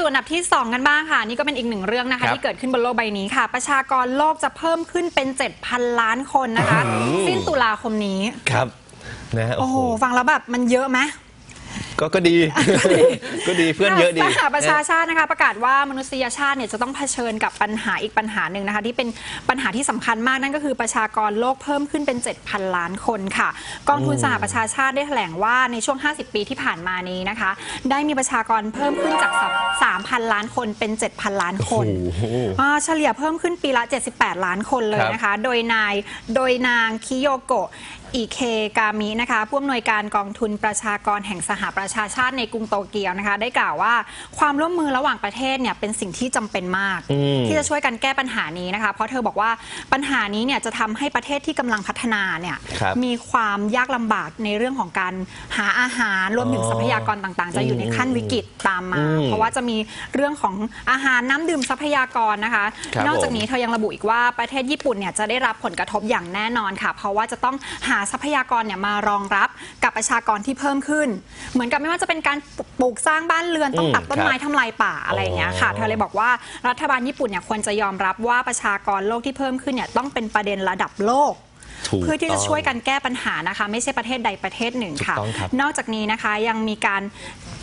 สู่อันดับที่ 2 กันบ้างค่ะ นี่ก็เป็นอีกหนึ่งเรื่องนะครัคะบที่เกิดขึ้นบนโลกใบนี้ค่ะ ประชากรโลกจะเพิ่มขึ้นเป็น 7,000 ล้านคนนะคะ สิ้นตุลาคมนี้ครับนะโอ้โอ้โหโหฟังแล้วแบบมันเยอะไหม ก็ก็ดี ก็ดีเพื่อนเยอะดี สหประชาชาตินะคะ ประกาศว่ามนุษยชาติเนี่ยจะต้องเผชิญกับปัญหาอีกปัญหาหนึ่งนะคะ ที่เป็นปัญหาที่สำคัญมากนั่นก็คือประชากรโลกเพิ่มขึ้นเป็น 7,000 ล้านคนค่ะ กองทุนสหประชาชาติได้แถลงว่าในช่วง 50 ปีที่ผ่านมานี้นะคะ ได้มีประชากรเพิ่มขึ้นจาก 3,000 ล้านคนเป็น 7,000 ล้านคนโอ้โห อ่าเฉลี่ยเพิ่มขึ้นปีละ 78 ล้านคนเลยนะคะ โดยนายโดยนางคิโยโกะ อิเคกามินะคะผู้อำนวยการกองทุนประชากรแห่งสหประชาชาติในกรุงโตเกียวนะคะ ได้กล่าวว่าความร่วมมือระหว่างประเทศเนี่ยเป็นสิ่งที่จำเป็นมากอืมที่จะช่วยกันแก้ปัญหานี้นะคะ เพราะเธอบอกว่าปัญหานี้เนี่ยจะทำให้ประเทศที่กำลังพัฒนาเนี่ยครับมีความยากลำบากในเรื่องของการหาอาหารรวมถึงอ๋อทรัพยากรต่างๆ จะอยู่ในขั้นวิกฤตตามมาอืมเพราะว่าจะมีเรื่องของอาหารน้ำดื่มทรัพยากรนะคะครับนอกจากผมนี้เธอยังระบุอีกว่าประเทศญี่ปุ่นเนี่ยจะได้รับผลกระทบอย่างแน่นอนค่ะ เพราะว่าจะต้องหาทรัพยากรเนี่ยมารองรับกับประชากรที่เพิ่มขึ้น เหมือนกับไม่ว่าจะเป็นการปลูกสร้างบ้านเรือนต้องตัดต้นไม้ทำลายป่าอะไรอย่างเงี้ยค่ะอ๋อเธอเลยบอกว่ารัฐบาลญี่ปุ่นเนี่ยควรจะยอมรับว่าประชากรโลกที่เพิ่มขึ้นเนี่ยต้องเป็นประเด็นระดับโลกถูกเพื่อที่จะต้องช่วยกันแก้ปัญหานะคะ ไม่ใช่ประเทศใดประเทศหนึ่งค่ะถูกต้องครับนอกจากนี้นะคะยังมีการจัด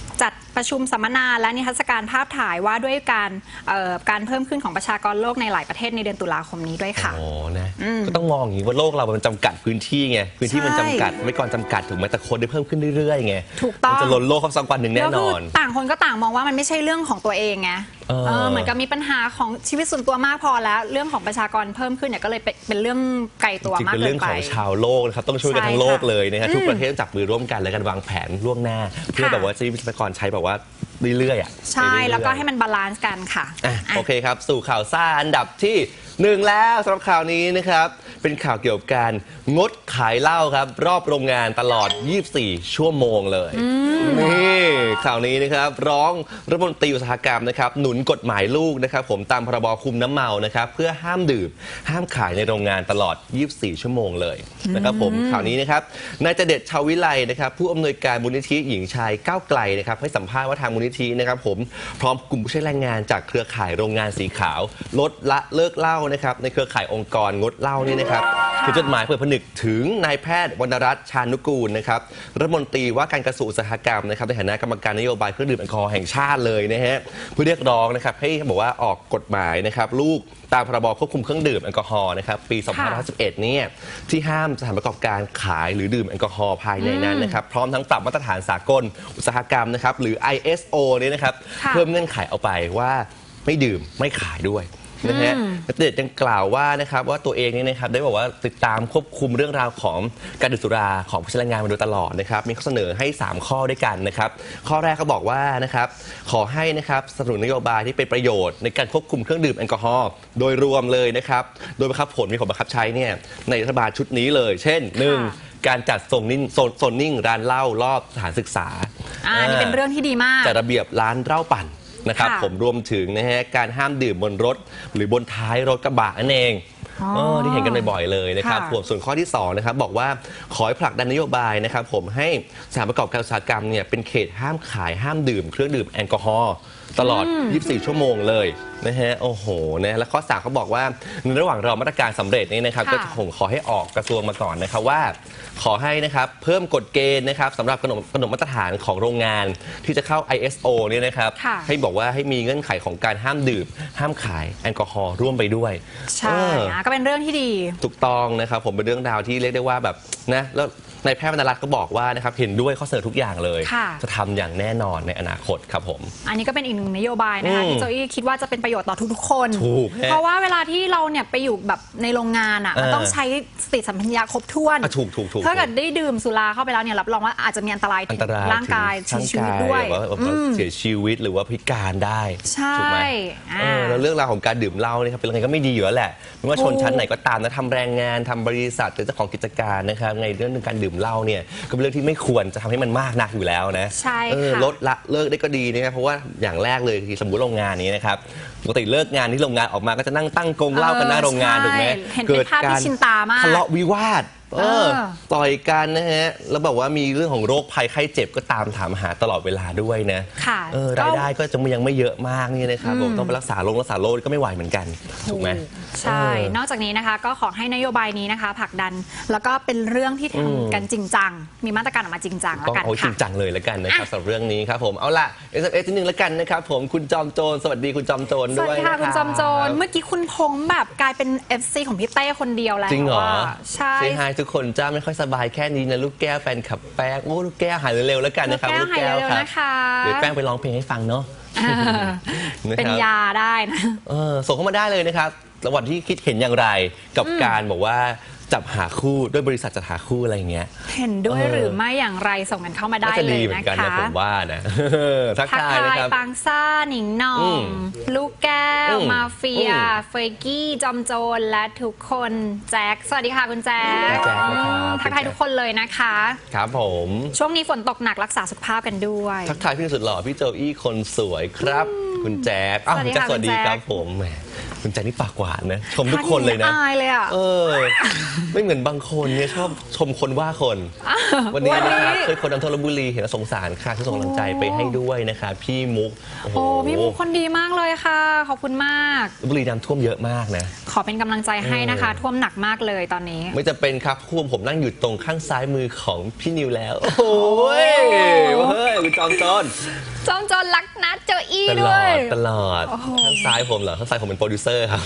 ประชุมสัมมนาและนิทรรศการภาพถ่ายว่าด้วยการเอ่อการเพิ่มขึ้นของประชากรโลกในหลายประเทศในเดือนตุลาคมนี้ด้วยค่ะอ๋อนะก็ต้องมองอย่างนี้ว่าโลกเรามันจำกัดพื้นที่ไงพื้นที่มันใช่จำกัดไม่ก่อนจำกัดถูกไหมแต่คนได้เพิ่มขึ้นเรื่อยๆไงถูกต้องมันจะล้นโลกเขาสักวันหนึ่งแน่นอนแล้วคือต่างคนก็ต่างมองว่ามันไม่ใช่เรื่องของตัวเองไง เออ เออเหมือนกับมีปัญหาของชีวิตส่วนตัวมากพอแล้ว เรื่องของประชากรเพิ่มขึ้นเนี่ยก็เลยเป็นเป็นเรื่องไกลตัวจริงๆมากเป็นเกิเรื่อนงไป ของชาวโลกนะครับต้องช่วยกันทั้งโลกเลยนะฮะทุกประเทศต้องจับมือร่วมกันและกันวางแผนล่วงหน้า เพื่อแบบว่าจะมีประชากรใช้แบบว่า เรื่อยๆอะใช่ไปเรื่อยๆ แล้วก็ให้มันบาลานซ์กันค่ะอะอะ โอเคครับ สู่ข่าวซ่าอันดับที่หนึ่งแล้วสำหรับข่าวนี้นะครับ เป็นข่าวเกี่ยวกับการงดขายเหล้าครับ รอบโรงงานตลอด 24 ชั่วโมงเลย นี่ข่าวนี้นะครับ ร้องรัฐมนตรีอุตสาหกรรมนะครับ หนุนกฎหมายลูกนะครับ ผมตามพรบคุมน้ำเมานะครับ เพื่อห้ามดื่ม ห้ามขายในโรงงานตลอด 24 ชั่วโมงเลยนะครับ ผมข่าวนี้นะครับนายเจเด็ดชาววิไลนะครับ ผู้อำนวยการมูลนิธิหญิงชายก้าวไกลนะครับ ให้สัมภาษณ์ว่าทางมูลนิธินะครับผมพร้อมกลุ่มผู้ใช้แรงงานจากเครือข่ายโรงงานสีขาว ลดละเลิกเหล้านะครับในเครือข่ายองค์กรงดเหล้านี่นะครับ คือจดหมายเปิดผนึกถึงนายแพทย์วรรณรัตน์ชานุกูลนะครับรัฐมนตรีว่าการกระทรวงอุตสาหกรรมนะครับในฐานะกรรมการนโยบายเครื่องดื่มแอลกอฮอล์แห่งชาติเลยนะฮะเพื่อเรียกร้องนะครับให้บอกว่าออกกฎหมายนะครับลูกตามพรบควบคุมเครื่องดื่มแอลกอฮอล์นะครับปี2551เนี่ยที่ห้ามสถานประกอบการขายหรือดื่มแอลกอฮอล์ภายในนั้นนะครับพร้อมทั้งปรับมาตรฐานสากลอุตสาหกรรมนะครับหรือ ISO เนี่ยนะครับค่ะเพิ่มเงื่อนไขเอาไปว่าไม่ดื่มไม่ขายด้วย นะฮะนักเดชยังกล่าวว่านะครับว่าตัวเองเนี่ยนะครับได้บอกว่าติดตามควบคุมเรื่องราวของการดื่มสุราของผู้ใช้แรงงานมาโดยตลอดนะครับมีข้อเสนอให้ 3 ข้อด้วยกันนะครับข้อแรกเขาบอกว่านะครับขอให้นะครับสนับสนุนนโยบายที่เป็นประโยชน์ในการควบคุมเครื่องดื่มแอลกอฮอล์โดยรวมเลยนะครับโดยบังคับผลมีผลบังคับใช้เนี่ยในรัฐบาลชุดนี้เลย เช่นหนึ่งค่ะการจัดโซนนิ่งโซนโซนนิ่งร้านเหล้า รอบสถานศึกษาอ่านี่เป็นเรื่องที่ดีมากจัดระเบียบร้านเหล้าปั่น นะครับค่ะผมรวมถึงนะฮะการห้ามดื่มบนรถ หรือบนท้ายรถกระบะนั่นเองอ๋อ เออที่เห็นกันบ่อยๆเลยนะครับค่ะผมส่วนข้อที่2นะครับบอกว่าขอให้ผลักดันนโยบายนะครับผมให้สถานประกอบการอุตสาหกรรมเนี่ยเป็นเขตห้ามขายห้ามดื่ม เครื่องดื่มแอลกอฮอล์ตลอด 24 ชั่วโมงเลยนะฮะโอ้โหนะแล้วข้อสามเขาบอกว่าในระหว่างรอมาตรการสำเร็จนี่นะครับค่ะ ก็ผมขอให้ออกกระทรวงมาก่อนนะครับว่า ขอให้นะครับเพิ่มกฎเกณฑ์นะครับสำหรับกำหนดกำหนดมาตรฐานของโรงงานที่จะเข้า ISO เนี่ยนะครับค่ะให้บอกว่าให้มีเงื่อนไขของการห้ามดื่ม ห้ามขายแอลกอฮอล์ร่วมไปด้วยใช่เออ นะก็เป็นเรื่องที่ดี ถูกต้องนะครับผมเป็นเรื่องราวที่เรียกได้ว่าแบบนะแล้ว นายแพทย์วรรณรัตน์ก็บอกว่านะครับเห็นด้วยข้อเสนอทุกอย่างเลย ค่ะ จะทำอย่างแน่นอนในอนาคตครับผม อันนี้ก็เป็นอีกหนึ่งนโยบายนะคะอืมที่โจอี้คิดว่าจะเป็นประโยชน์ต่อทุกๆคน ถูกฮะเพราะว่าเวลาที่เราเนี่ยไปอยู่แบบในโรงงานอะ มันเออต้องใช้สติสัมปชัญญะครบถ้วนอะถูกถูกถูก ถ้าเกิดได้ดื่มสุราเข้าไปแล้วเนี่ยรับรองว่าอาจจะมีอันตรายอัถึนงตรายร่างกายถึถึงงชีวิตด้วยร่างกาแบบว่าอืม เสียชีวิตหรือว่าพิการได้ใช่ถูกไหมอ่าเออแล้วเรื่องราวของการดื่มเหล้านี่ครับเป็นอะไรก็ไม่ดีอยู่แล้วแหละไม่ว่าชนชั้นไหนก็ตามนะทำแรงงานทำบริษัทหรือเจ้าของกิจการนะครับในเรื่องการดื่มเหล้าเนี่ยก็เป็นเรื่องที่ไม่ควรจะทำให้มันมากนักอยู่แล้วนะใช่เออค่ะลดละเลิกได้ก็ดีนะครับเพราะว่าอย่างแรกเลยคือสมมติโรงงานนี้นะครับปกติเลิกงานที่โรงงานออกมาก็จะนั่งตั้งกงเหล้ากันหน้าโรงงานเออถูกไหมใช่เห็นเป็นภาพที่ชินตามาก ทะเลาะวิวาท เออต่อยกันนะฮะ แล้วบอกว่ามีเรื่องของโรคภัยไข้เจ็บก็ตามถามหาตลอดเวลาด้วยนะค่ะเออรายได้ก็จะยังไม่เยอะมากนี่นะครับผมต้องไปรักษาโรครักษาโรคก็ไม่ไหวเหมือนกันถูกไหมใช่เออนอกจากนี้นะคะก็ขอให้นโยบายนี้นะคะผลักดัน แล้วก็เป็นเรื่องที่ทำกันจริงจัง มีมาตรการออกมาจริงจังแล้วต้องกันเอาจริค่ะงจังเลยแล้วกันนะครับสำหรับเรื่องนี้ครับผมเอาล่ะเอสเอสนิดนึงแล้วกันนะครับผมคุณจอมโจรสวัสดีคุณจอมโจรสด้วัสวยดีค่ะนะคุณจอมโจรครับเมื่อกี้คุณพงษ์แบบกลายเป็น FC ของพี่เต้คนเดียวแล้วจริงเหรออะใช่เซฮายทุกคนจ้าไม่ค่อยสบายแค่นี้นะลูกแก้วแฟนขับแป้งโอ้ลูกแก้วหายเร็วๆแล้วกันนะครับลูกแก้วหายเร็วๆรับนะคะเดี๋ยวแป้งไปร้องเพลงให้ฟังเนาะอ่านะครับเป็นยาได้นะเออส่งเข้ามาได้เลยนะครับระหว่างที่คิดเห็นอย่างไรกับการบอกว่า จับหาคู่ด้วยบริษัทจัดหาคู่อะไรอย่างเงี้ย เห็นด้วยเออ หรือไม่อย่างไรส่งกันเข้ามาได้น่าจะเลดียเหมือนะนกันคะนะผมว่านะ ทักทักทายทายนะครับปังซ่าหนิงหน่ออืงมลูกแก้ว อืมมาเฟีย อืมเฟยกี้ จอมโจรและทุกคนแจ็คสวัสดีค่ะคุณแจ็คแจ็คนะครับอืมทักทายทุกคนเลยนะคะ ครับผม ช่วงนี้ฝนตกหนักรักษาสุขภาพกันด้วย ทักทายพี่สุดหล่อพี่โจอี้คนสวยครับ คุณแจ๊คอ้าวสวัสดีคุณแจ๊คค่ะสวัสดีคุณแจ๊ค ครับผมแหม คุณแจ๊คนี่ปากหวานนะชมทุกคนเลยนะ อายเลยอะ เออ ไม่เหมือนบางคนเนี่ยชอบชมคนว่าคน วันนี้นะครับเคยคนอันทรบุรีเห็นแล้วสงสารค่ะที่ส่งกำลังใจไปให้ด้วยนะคะพี่มุกโอ้พี่มุกคนดีมากเลยค่ะ ขอบคุณมากลพบุรีน้ำท่วมเยอะมากนะ ขอเป็นกำลังใจให้นะคะ ท่วมหนักมากเลยตอนนี้ ไม่จะเป็นครับคุณผมนั่งอยู่ตรงข้างซ้ายมือของพี่นิวแล้ว โอ้โหเฮ้ยคุณจอมจอน จอมโจรรักนะเจออี้ตลด้อวยดตลอดโอ้โหข้างซ้ายผมเหรอข้างซ้ายผมเป็นโปรดิวเซอร์ครับ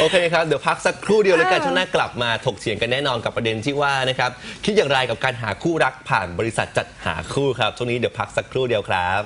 โอเคครับ เดี๋ยวพักสักครู่เดียวแล้วกันเออช่วงหน้ากลับมาถกเถียงกันแน่นอนกับประเด็นที่ว่านะครับ คิดอย่างไรกับการหาคู่รักผ่านบริษัทจัดหาคู่ครับช่วงนี้เดี๋ยวพักสักครู่เดียวครับ